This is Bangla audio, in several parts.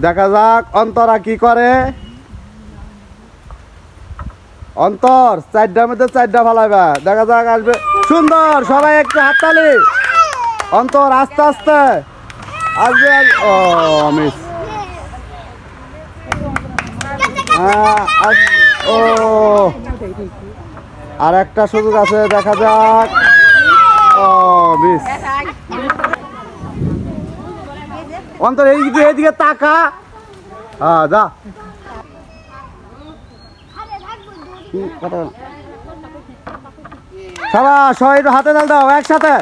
দেখা যাক, অন্তরা কি করে? অন্তর, চারটার মধ্যে চারটা ফালাইবা। দেখা যাক, আসবে। সুন্দর, সবাই একটু হাততালি। অন্তর, আস্তে আস্তে। আসবে আস- ও মিস হ্যাঁ ও। আর একটা সুযোগ আছে, দেখা যাক। ও মিস অন্তর এইদিকে এইদিকে তাকা। হ্যাঁ যা। সবাই সবাই একটু হাতে তাল দাও একসাথে।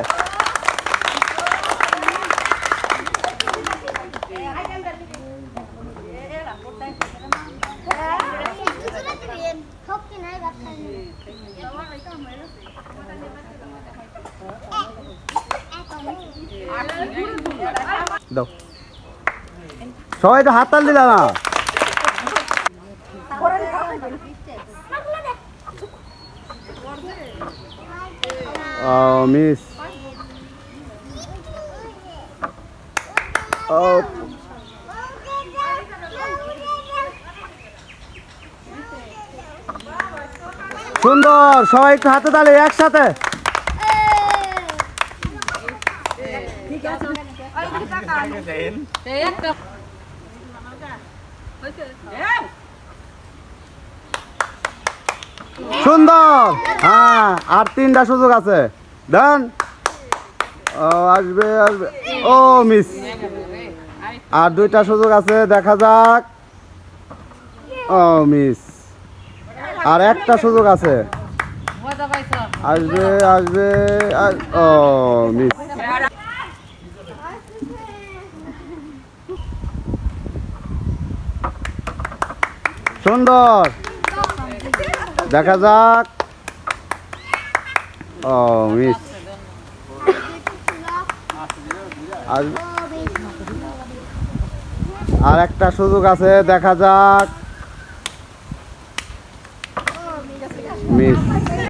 দাও। সবাই তো হাত তাল দিলা না। মিস। সুন্দর সবাই একটু হাতে তালে একসাথে। সুন্দর। হ্যাঁ আর তিনটা সুযোগ আছে। ও, আসবে আসবে। ও মিস আর দুইটা সুযোগ আছে, দেখা যাক। ও মিস আর একটা সুযোগ আছে। আসবে আসবে ও মিস সুন্দর। দেখা যাক। ও মিস। আর আর একটা সুযোগ আছে দেখা যাক। মিস।